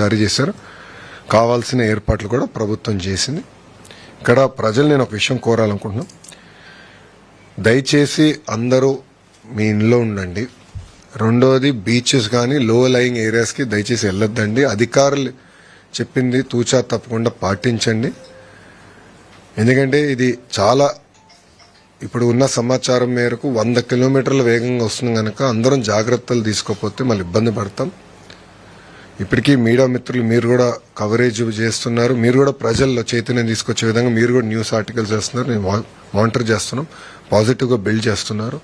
జారీ చేశారు. కావాల్సిన ఏర్పాట్లు కూడా ప్రభుత్వం చేసింది. ఇక్కడ ప్రజలు నేను ఒక విషయం కోరాలనుకుంటున్నాను. దయచేసి అందరూ మీ ఇంట్లో ఉండండి. రెండోది బీచెస్ కానీ లో లయింగ్ ఏరియాస్కి దయచేసి వెళ్ళొద్దండి. అధికారులు చెప్పింది తూచా తప్పకుండా పాటించండి. ఎందుకంటే ఇది చాలా ఇప్పుడు ఉన్న సమాచారం మేరకు వంద కిలోమీటర్ల వేగంగా వస్తుంది కనుక అందరం జాగ్రత్తలు తీసుకోకపోతే మళ్ళీ ఇబ్బంది పడతాం. ఇప్పటికీ మీడియా మిత్రులు మీరు కూడా కవరేజ్ చేస్తున్నారు. మీరు కూడా ప్రజల్లో చైతన్యం తీసుకొచ్చే విధంగా మీరు కూడా న్యూస్ ఆర్టికల్స్ చేస్తున్నారు. నేను మానిటర్ చేస్తున్నాం. పాజిటివ్గా బిల్డ్ చేస్తున్నారు.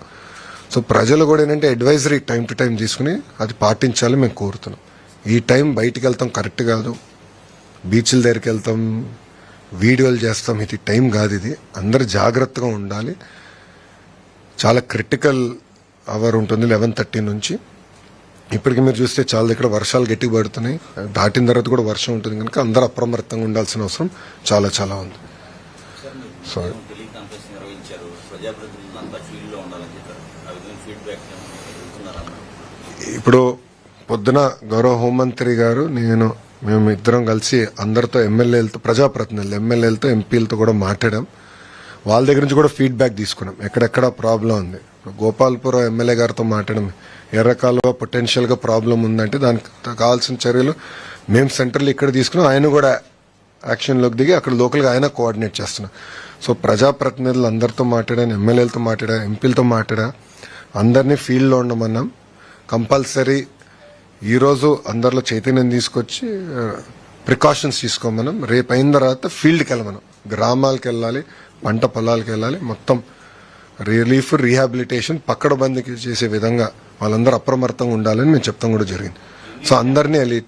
సో ప్రజలు కూడా ఏంటంటే అడ్వైజరీ టైం టు టైం తీసుకుని అది పాటించాలని మేము కోరుతున్నాం. ఈ టైం బయటికి వెళ్తాం కరెక్ట్ కాదు. బీచ్ల దగ్గరికి వెళ్తాం వీడియోలు చేస్తాం. ఇది టైం కాదు ఇది. అందరు జాగ్రత్తగా ఉండాలి. చాలా క్రిటికల్ అవర్ ఉంటుంది లెవెన్ థర్టీ నుంచి. ఇప్పటికి మీరు చూస్తే చాలా దగ్గర వర్షాలు గట్టిగా పడుతున్నాయి. దాటిన తర్వాత కూడా వర్షం ఉంటుంది కనుక అందరూ అప్రమత్తంగా ఉండాల్సిన అవసరం చాలా చాలా ఉంది. సో ఇప్పుడు పొద్దున గౌరవ హోంమంత్రి గారు నేను మేము ఇద్దరం కలిసి అందరితో ఎమ్మెల్యేలతో ప్రజాప్రతినిధులు ఎమ్మెల్యేలతో ఎంపీలతో కూడా మాట్లాడాం. వాళ్ళ దగ్గర నుంచి కూడా ఫీడ్బ్యాక్ తీసుకున్నాం. ఎక్కడెక్కడ ప్రాబ్లం ఉంది. గోపాల్పురం ఎమ్మెల్యే గారితో మాట్లాడడం ఎర్రకాలువ పొటెన్షియల్గా ప్రాబ్లం ఉందంటే దానికి కావాల్సిన చర్యలు మేము సెంటర్లో ఇక్కడ తీసుకున్నాం ఆయన కూడా యాక్షన్లోకి దిగి అక్కడ లోకల్గా ఆయన కోఆర్డినేట్ చేస్తున్నాం. సో ప్రజాప్రతినిధులు అందరితో మాట్లాడాను ఎమ్మెల్యేలతో మాట్లాడా ఎంపీలతో మాట్లాడా అందరినీ ఫీల్డ్లో ఉండమన్నాం. కంపల్సరీ ఈరోజు అందరిలో చైతన్యం తీసుకొచ్చి ప్రికాషన్స్ తీసుకోమనం రేపు అయిన తర్వాత ఫీల్డ్కి వెళ్ళమనం గ్రామాలకు వెళ్ళాలి పంట పొలాలకు వెళ్ళాలి మొత్తం రిలీఫ్ రీహాబిలిటేషన్ పక్కడ బందికి చేసే విధంగా వాళ్ళందరూ అప్రమత్తంగా ఉండాలని మేము చెప్తాం కూడా జరిగింది. సో అందరినీ వెళ్ళి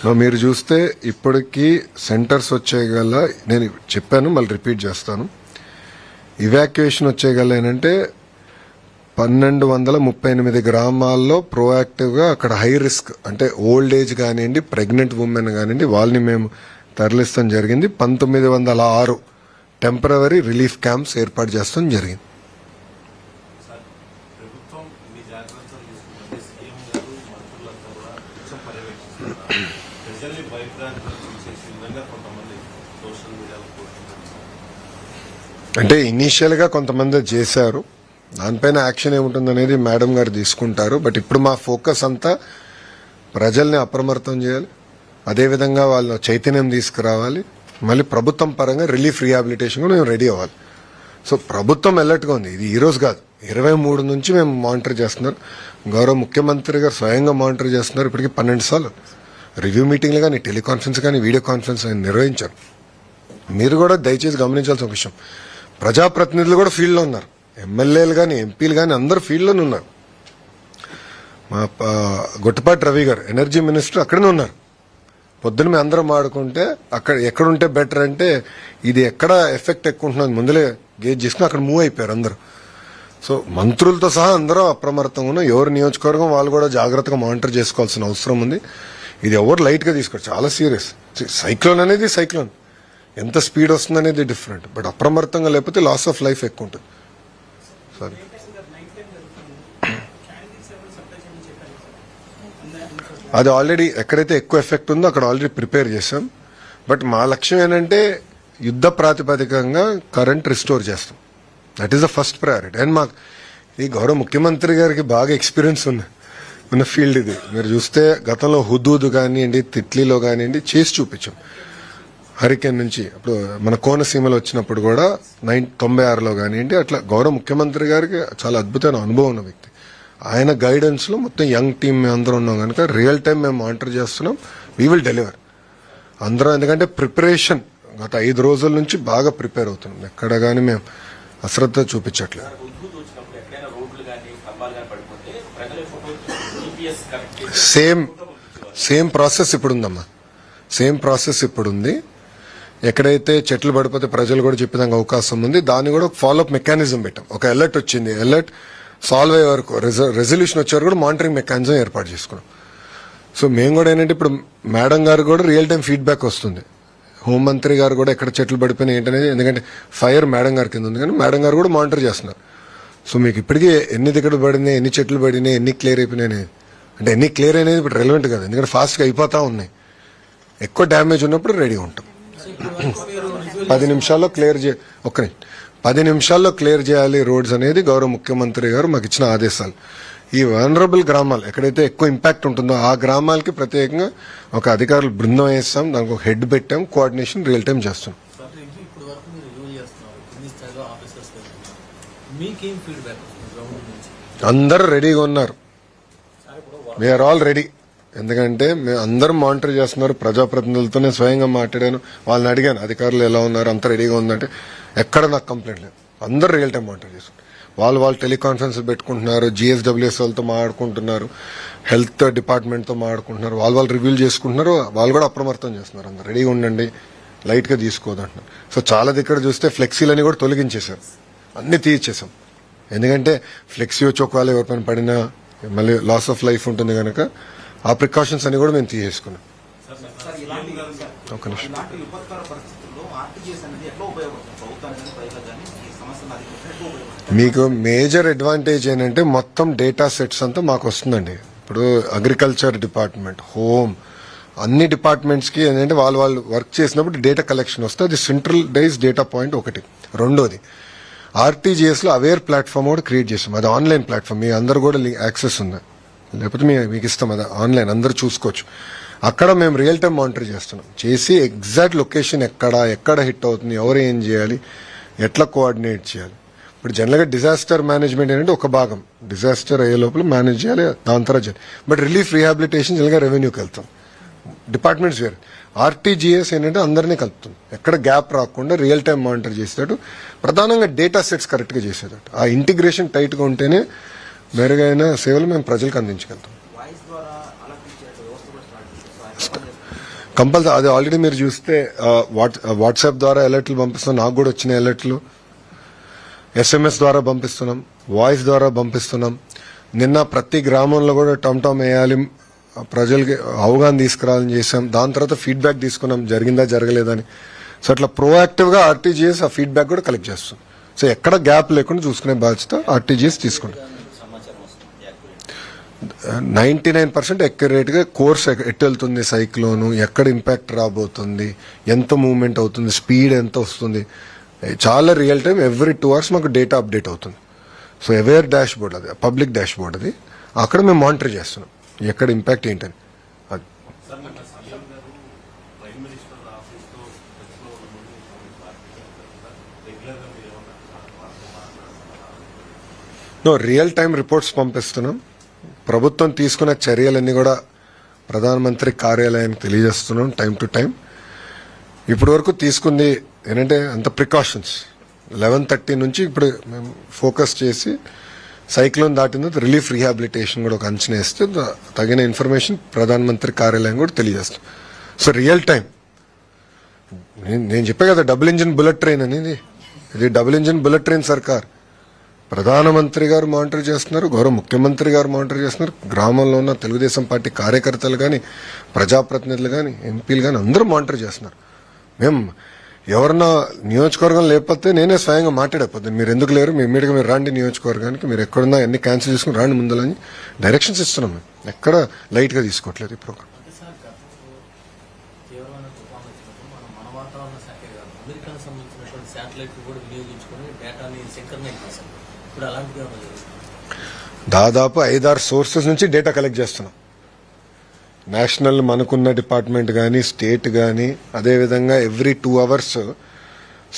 సో మీరు చూస్తే ఇప్పటికీ సెంటర్స్ వచ్చేయగల నేను చెప్పాను మళ్ళీ రిపీట్ చేస్తాను. ఇవాక్యుయేషన్ వచ్చేయగల ఏంటంటే పన్నెండు వందల ముప్పై ఎనిమిది గ్రామాల్లో ప్రోయాక్టివ్గా అక్కడ హై రిస్క్ అంటే ఓల్డ్ ఏజ్ కానివ్వండి ప్రెగ్నెంట్ ఉమెన్ కానివ్వండి వాళ్ళని మేము తరలిస్తాం జరిగింది. పంతొమ్మిది వందల ఆరు టెంపరవరీ రిలీఫ్ క్యాంప్స్ ఏర్పాటు చేస్తాం జరిగింది. అంటే ఇనీషియల్గా కొంతమంది చేశారు. దానిపైన యాక్షన్ ఏముంటుంది అనేది మేడం గారు తీసుకుంటారు. బట్ ఇప్పుడు మా ఫోకస్ అంతా ప్రజల్ని అప్రమత్తం చేయాలి. అదేవిధంగా వాళ్ళ చైతన్యం తీసుకురావాలి. మళ్ళీ ప్రభుత్వం పరంగా రిలీఫ్ రీహాబిలిటేషన్ కూడా మేము రెడీ అవ్వాలి. సో ప్రభుత్వం అలర్ట్గా ఉంది. ఇది ఈ రోజు కాదు. ఇరవై మూడు నుంచి మేము మానిటర్ చేస్తున్నారు గౌరవ ముఖ్యమంత్రి గారు స్వయంగా మానిటర్ చేస్తున్నారు. ఇప్పటికి పన్నెండు సార్లు. రివ్యూ మీటింగ్లు కానీ టెలికాన్ఫరెన్స్ కానీ వీడియో కాన్ఫరెన్స్ కానీ నిర్వహించారు. మీరు కూడా దయచేసి గమనించాల్సిన ఒక విషయం. ప్రజాప్రతినిధులు కూడా ఫీల్డ్లో ఉన్నారు. ఎమ్మెల్యేలు కానీ ఎంపీలు కానీ అందరూ ఫీల్డ్లోనే ఉన్నారు. మా ప- గొట్టపాటి రవి గారు ఎనర్జీ మినిస్టర్ అక్కడనే ఉన్నారు. పొద్దున మేము అందరం ఆడుకుంటే అక్కడ ఎక్కడుంటే బెటర్ అంటే ఇది ఎక్కడ ఎఫెక్ట్ ఎక్కువ ఉంటున్నది ముందులే గేజ్ చేసుకుని అక్కడ మూవ్ అయిపోయారు అందరూ. సో మంత్రులతో సహా అందరూ అప్రమత్తంగా ఎవరు నియోజకవర్గం వాళ్ళు కూడా జాగ్రత్తగా మానిటర్ చేసుకోవాల్సిన అవసరం ఉంది. ఇది ఎవరు లైట్గా తీసుకోరు. చాలా సీరియస్ సైక్లోన్ అనేది సైక్లోన్ ఎంత స్పీడ్ వస్తుంది అనేది డిఫరెంట్ బట్ అప్రమత్తంగా లేకపోతే లాస్ ఆఫ్ లైఫ్ ఎక్కువ ఉంటుంది. సారీ అది ఆల్రెడీ ఎక్కడైతే ఎక్కువ ఎఫెక్ట్ ఉందో అక్కడ ఆల్రెడీ ప్రిపేర్ చేసాం బట్ మా లక్ష్యం ఏంటంటే యుద్ధ ప్రాతిపదికంగా కరెంట్ రిస్టోర్ చేస్తాం. That is the first priority and మాకు ఈ గౌరవ ముఖ్యమంత్రి గారికి బాగా ఎక్స్పీరియన్స్ ఉంది ఉన్న ఫీల్డ్ ఇది. మీరు చూస్తే గతంలో హుదూద్ కానివ్వండి తిట్లీలో కానివ్వండి చేసి చూపించాం. హరికేన్ నుంచి అప్పుడు మన కోనసీమలో వచ్చినప్పుడు కూడా నైన్ తొంభై ఆరులో కానివ్వండి అట్లా గౌరవ ముఖ్యమంత్రి గారికి చాలా అద్భుతమైన అనుభవం ఉన్న వ్యక్తి. ఆయన గైడెన్స్లో మొత్తం యంగ్ టీమ్ మేము అందరం ఉన్నాం కనుక రియల్ టైం మేము మానిటర్ చేస్తున్నాం. వీ విల్ డెలివర్ అందరం ఎందుకంటే ప్రిపరేషన్ గత ఐదు రోజుల నుంచి బాగా ప్రిపేర్ అవుతున్నాం. ఎక్కడ కానీ మేము అశ్రద్ధ చూపించట్లేదు. సేమ్ సేమ్ ప్రాసెస్ ఇప్పుడు ఉందమ్మా సేమ్ ప్రాసెస్ ఇప్పుడుంది. ఎక్కడైతే చెట్లు పడిపోతే ప్రజలు కూడా చెప్పేదానికి అవకాశం ఉంది. దాన్ని కూడా ఫాలోఅప్ మెకానిజం పెట్టాం. ఒక అలర్ట్ వచ్చింది. అలర్ట్ సాల్వ్ అయ్యే వరకు రెజల్యూషన్ వచ్చే వరకు కూడా మానిటరింగ్ మెకానిజం ఏర్పాటు చేసుకున్నాం. సో మేము కూడా ఏంటంటే ఇప్పుడు మేడం గారు కూడా రియల్ టైం ఫీడ్బ్యాక్ వస్తుంది హోంమంత్రి గారు కూడా ఎక్కడ చెట్లు పడిపోయినాయి ఏంటనేది ఎందుకంటే ఫైర్ మేడం గారి కింద ఉంది కానీ మేడం గారు కూడా మానిటర్ చేస్తున్నారు. సో మీకు ఇప్పటికీ ఎన్ని దిక్కలు పడినాయి ఎన్ని చెట్లు పడినాయి ఎన్ని క్లియర్ అయిపోయినాయి అంటే ఎన్ని క్లియర్ అనేది ఇప్పుడు రెలవెంట్ కాదు ఎందుకంటే ఫాస్ట్గా అయిపోతా ఉన్నాయి. ఎక్కువ డ్యామేజ్ ఉన్నప్పుడు రెడీగా ఉంటాం. పది నిమిషాల్లో క్లియర్ చే ఒక్క నిమిషం. పది నిమిషాల్లో క్లియర్ చేయాలి రోడ్స్ అనేది గౌరవ ముఖ్యమంత్రి గారు మాకు ఇచ్చిన ఆదేశాలు. ఈ వనరబుల్ గ్రామాలు ఎక్కడైతే ఎక్కువ ఇంపాక్ట్ ఉంటుందో ఆ గ్రామాలకి ప్రత్యేకంగా ఒక అధికారులు బృందం వేస్తాం దానికి ఒక హెడ్ పెట్టాం కోఆర్డినేషన్ రియల్ టైం చేస్తాం. అందరూ రెడీగా ఉన్నారు. వీఆర్ ఆల్ రెడీ ఎందుకంటే మేము అందరూ మానిటర్ చేస్తున్నారు. ప్రజాప్రతినిధులతోనే స్వయంగా మాట్లాడాను. వాళ్ళని అడిగాను అధికారులు ఎలా ఉన్నారు? అంత రెడీగా ఉందంటే ఎక్కడ నాకు కంప్లైంట్ లేదు. అందరూ రియల్ టైం మానిటర్ చేస్తున్నారు. వాళ్ళు వాళ్ళు టెలికాన్ఫరెన్స్ పెట్టుకుంటున్నారు జిఎస్డబ్ల్యూఎస్ వాళ్ళతో మాట్లాడుకుంటున్నారు హెల్త్ డిపార్ట్మెంట్తో మాట్లాడుకుంటున్నారు. వాళ్ళు వాళ్ళు రివ్యూలు చేసుకుంటున్నారు. వాళ్ళు కూడా అప్రమత్తం చేస్తున్నారు. అందరు రెడీగా ఉండండి లైట్గా తీసుకోదంటున్నారు సో చాలా దగ్గర చూస్తే ఫ్లెక్సీలని కూడా తొలగించేశారు. అన్నీ తీయించేసాం ఎందుకంటే ఫ్లెక్సీ వచ్చి ఒకవేళ ఎవరిపైన పడినా మళ్ళీ లాస్ ఆఫ్ లైఫ్ ఉంటుంది కనుక ఆ ప్రికాషన్స్ అన్ని కూడా మేము తీసేసుకున్నాం. నిమిషం. మీకు మేజర్ అడ్వాంటేజ్ ఏంటంటే మొత్తం డేటా సెట్స్ అంతా మాకు వస్తుందండి. ఇప్పుడు అగ్రికల్చర్ డిపార్ట్మెంట్ హోమ్ అన్ని డిపార్ట్మెంట్స్కి ఏంటంటే వాళ్ళు వాళ్ళు వర్క్ చేసినప్పుడు డేటా కలెక్షన్ వస్తే అది సెంట్రల్ డైజ్ డేటా పాయింట్ ఒకటి రెండోది ఆర్టీజీఎస్లో అవేర్ ప్లాట్ఫామ్ కూడా క్రియేట్ చేసాం. అది ఆన్లైన్ ప్లాట్ఫామ్ మీ అందరు కూడా యాక్సెస్ ఉంది. లేకపోతే మీ- మీకు ఇస్తాం అది. ఆన్లైన్ అందరు చూసుకోవచ్చు. అక్కడ మేము రియల్ టైం మానిటర్ చేస్తున్నాం. చేసి ఎగ్జాక్ట్ లొకేషన్ ఎక్కడ ఎక్కడ హిట్ అవుతుంది ఎవరు ఏం చేయాలి ఎట్లా కోఆర్డినేట్ చేయాలి. ఇప్పుడు జనరల్గా డిజాస్టర్ మేనేజ్మెంట్ ఏంటంటే ఒక భాగం. డిజాస్టర్ అయ్యే లోపల మేనేజ్ చేయాలి దాని తర్వాత చేయాలి బట్ రిలీఫ్ రీహాబిలిటేషన్ జనరల్గా రెవెన్యూకి వెళ్తాం. డిపార్ట్మెంట్స్ వేరు. ఆర్టీజీఎస్ ఏంటంటే అందరినీ కలుపుతుంది. ఎక్కడ గ్యాప్ రాకుండా రియల్ టైం మానిటర్ చేసేటట్టు. ప్రధానంగా డేటా సెట్స్ కరెక్ట్గా చేసేటట్టు. ఆ ఇంటిగ్రేషన్ టైట్గా ఉంటేనే మెరుగైన సేవలు మేము ప్రజలకు అందించగలుగుతాం. కంపల్సరీ అది ఆల్రెడీ మీరు చూస్తే వాట్- వాట్సాప్ ద్వారా అలర్ట్లు పంపిస్తున్నాం నాకు కూడా వచ్చిన అలర్ట్లు. ఎస్ఎంఎస్ ద్వారా పంపిస్తున్నాం వాయిస్ ద్వారా పంపిస్తున్నాం. నిన్న ప్రతి గ్రామంలో కూడా టమ్ వేయాలి ప్రజలకి అవగాహన తీసుకురావాలని చేసాం దాని తర్వాత ఫీడ్బ్యాక్ తీసుకున్నాం జరిగిందా జరగలేదని. సో అట్లా ప్రోయాక్టివ్గా ఆర్టీజీఎస్ ఆ ఫీడ్బ్యాక్ కూడా కలెక్ట్ చేస్తాం సో ఎక్కడ గ్యాప్ లేకుండా చూసుకునే బాధ్యత ఆర్టీజీఎస్ తీసుకుంటాం నైంటీ నైన్ పర్సెంట్ ఎక్యురేట్గా కోర్స్ ఎట్ వెళ్తుంది సైక్లోను ఎక్కడ ఇంపాక్ట్ రాబోతుంది ఎంత మూవ్మెంట్ అవుతుంది స్పీడ్ ఎంత వస్తుంది. చాలా real time every two hours మాకు డేటా అప్డేట్ అవుతుంది. సో అవేర్ డాష్ బోర్డ్ అది పబ్లిక్ డాష్ బోర్డ్ అది. అక్కడ మేము మానిటర్ చేస్తున్నాం. ఎక్కడ ఇంపాక్ట్ ఏంటని. అది. రియల్ టైం రిపోర్ట్స్ పంపిస్తున్నాం. ప్రభుత్వం తీసుకున్న చర్యలన్నీ కూడా ప్రధానమంత్రి కార్యాలయానికి తెలియజేస్తున్నాం టైం టు టైం. ఇప్పటి వరకు తీసుకుంది ఏంటంటే అంత ప్రికాషన్స్. లెవెన్ థర్టీ నుంచి ఇప్పుడు మేము ఫోకస్ చేసి సైక్లోన్ దాటిన రిలీఫ్ రీహాబిలిటేషన్ కూడా ఒక అంచనా వేస్తే తగిన ఇన్ఫర్మేషన్ ప్రధానమంత్రి కార్యాలయం కూడా తెలియజేస్తాం సో రియల్ టైం నేను నేను కదా డబుల్ ఇంజిన్ బుల్లెట్ ట్రైన్ అనేది. ఇది డబుల్ ఇంజిన్ బుల్లెట్ ట్రైన్ సర్కార్. ప్రధానమంత్రి గారు మానిటర్ చేస్తున్నారు గౌరవ ముఖ్యమంత్రి గారు మానిటర్ చేస్తున్నారు. గ్రామంలో ఉన్న తెలుగుదేశం పార్టీ కార్యకర్తలు కానీ ప్రజాప్రతినిధులు కానీ ఎంపీలు కానీ అందరూ మానిటర్ చేస్తున్నారు. మేము ఎవరన్నా నియోజకవర్గం లేకపోతే నేనే స్వయంగా మాట్లాడకపోతే మీరు ఎందుకు లేరు? మీ ఇమీడియట్గా మీరు రాండి నియోజకవర్గానికి. మీరు ఎక్కడున్నా ఎన్ని క్యాన్సిల్ చేసుకుని రాండి ముందలని డైరెక్షన్స్ ఇస్తున్నాం మేము. ఎక్కడ లైట్గా తీసుకోవట్లేదు ఈ ప్రోగ్రామ్ అంటే సార్ గతంలో తీవ్రమైన తుఫాన్ వచ్చినప్పుడు మనం మన వాతావరణ శాఖే కాదు అమెరికాకు సంబంధించినటువంటి శాటిలైట్ కూడా వినియోగించుకొని డేటాని సింక్రనైజ్ ఇప్పుడు అలాంటివి ఏమైనా దాదాపు ఐదారు సోర్సెస్ నుంచి డేటా కలెక్ట్ చేస్తున్నాం. నేషనల్ మనకున్న డిపార్ట్మెంట్ కానీ స్టేట్ కానీ అదేవిధంగా every two hours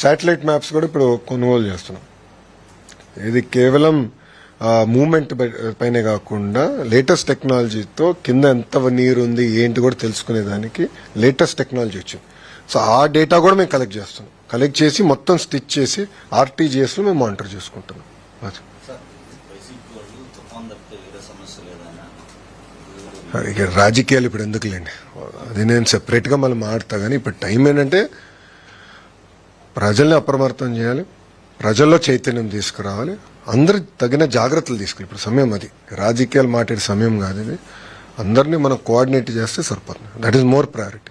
satellite maps కూడా ఇప్పుడు కొనుగోలు చేస్తున్నాం. ఇది కేవలం మూమెంట్ పైనే కాకుండా లేటెస్ట్ టెక్నాలజీతో కింద ఎంత నీరు ఉంది ఏంటి కూడా తెలుసుకునేదానికి లేటెస్ట్ టెక్నాలజీ వచ్చింది. సో ఆ డేటా కూడా మేము కలెక్ట్ చేస్తున్నాం. కలెక్ట్ చేసి మొత్తం స్టిచ్ చేసి ఆర్టీజీఎస్లో మేము మానిటర్ చేసుకుంటున్నాం. అది. లేదన్నా? ఇక రాజకీయాలు ఇప్పుడు ఎందుకులేండి? అది నేను సెపరేట్గా మళ్ళీ మాడతా కానీ ఇప్పుడు టైం ఏంటంటే ప్రజల్ని అప్రమత్తం చేయాలి ప్రజల్లో చైతన్యం తీసుకురావాలి అందరు తగిన జాగ్రత్తలు తీసుకోవాలి ఇప్పుడు సమయం అది. రాజకీయాలు మాట్లాడే సమయం కాదు ఇది. అందరినీ మనం కోఆర్డినేట్ చేస్తే సరిపోతుంది. దట్ ఈస్ మోర్ ప్రయారిటీ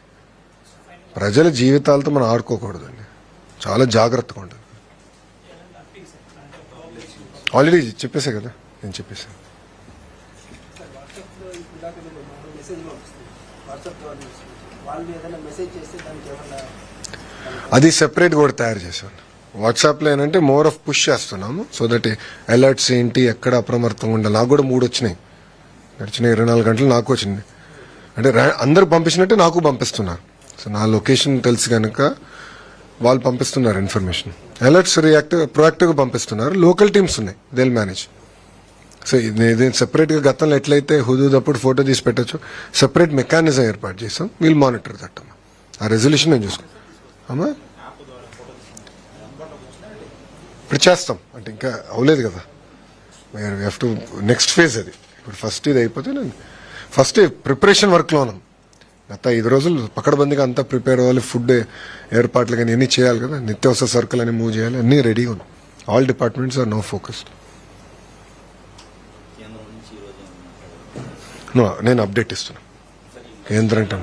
ప్రజల జీవితాలతో మనం ఆడుకోకూడదండి. చాలా జాగ్రత్తగా ఉండాలి. ఆల్రెడీ చెప్పేసా కదా? నేను చెప్పేసాను అది సెపరేట్ కూడా తయారు చేశాను. వాట్సాప్లో ఏంటంటే మోర్ ఆఫ్ పుష్ చేస్తున్నాము. సో దట్ అలర్ట్స్ ఏంటి ఎక్కడ అప్రమత్తంగా ఉండాలి. నాకు కూడా మూడు వచ్చినాయి. గడిచిన ఇరవై నాలుగు గంటలు నాకు వచ్చింది. అంటే అందరు పంపించినట్టే నాకు పంపిస్తున్నారు. సో నా లొకేషన్ తెలిసి కనుక వాళ్ళు పంపిస్తున్నారు ఇన్ఫర్మేషన్ అలర్ట్స్ రియాక్టివ్ ప్రొయాక్టివ్గా పంపిస్తున్నారు. లోకల్ టీమ్స్ ఉన్నాయి. దే మేనేజ్ సో ఇది సెపరేట్గా గతంలో ఎట్లయితే హుదూద్ అప్పుడు ఫోటో తీసి పెట్టచ్చు సెపరేట్ మెకానిజం ఏర్పాటు చేసాం. వీల్ మానిటర్ దట్టమ్మా ఆ రెజల్యూషన్ నేను చూసుకో అమ్మా? ఇప్పుడు చేస్తాం. అంటే ఇంకా అవ్వలేదు కదా. హ్యావ్ టు నెక్స్ట్ ఫేజ్ అది. ఇప్పుడు ఫస్ట్ ఇది అయిపోతే నేను ఫస్ట్ ప్రిపరేషన్ వర్క్లో ఉన్నాం. గత ఐదు రోజులు పకడబందిగా అంతా ప్రిపేర్ అవ్వాలి ఫుడ్ ఏర్పాట్లు కానీ అన్నీ చేయాలి కదా. నిత్యావసర సరుకులు అని మూవ్ చేయాలి అన్నీ రెడీగా ఉన్నాయి all departments are no focused నేను అప్డేట్ ఇస్తున్నాను కేంద్రం అంటే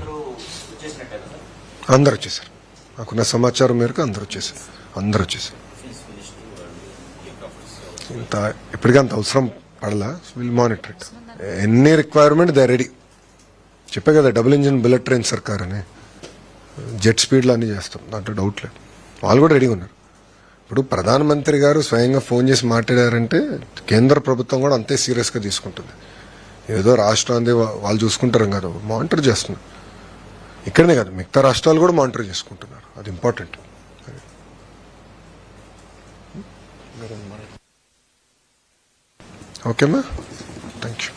అందరూ వచ్చేసారు. నాకున్న సమాచారం మేరకు అందరు వచ్చేసారు. అందరు వచ్చేసారు. ఇంత ఇప్పటికీ అంత అవసరం పడలా. విల్ మానిటర్ ఇట్ ఎన్ని రిక్వైర్మెంట్ దే రెడీ చెప్పే కదా డబుల్ ఇంజిన్ బుల్లెట్ ట్రైన్ సర్కార్ అని జెట్ స్పీడ్లో అన్ని చేస్తాం దాంట్లో డౌట్ లేదు. వాళ్ళు కూడా రెడీగా ఉన్నారు. ఇప్పుడు ప్రధానమంత్రి గారు స్వయంగా ఫోన్ చేసి మాట్లాడారంటే కేంద్ర ప్రభుత్వం కూడా అంతే సీరియస్గా తీసుకుంటుంది. ఏదో రాష్ట్రాన్ని వాళ్ళు చూసుకుంటారు కదా మానిటర్ చేస్తున్నారు. ఇక్కడనే కాదు మిగతా రాష్ట్రాలు కూడా మానిటర్ చేసుకుంటున్నారు. అది ఇంపార్టెంట్ ఓకేమ్మా థ్యాంక్ యూ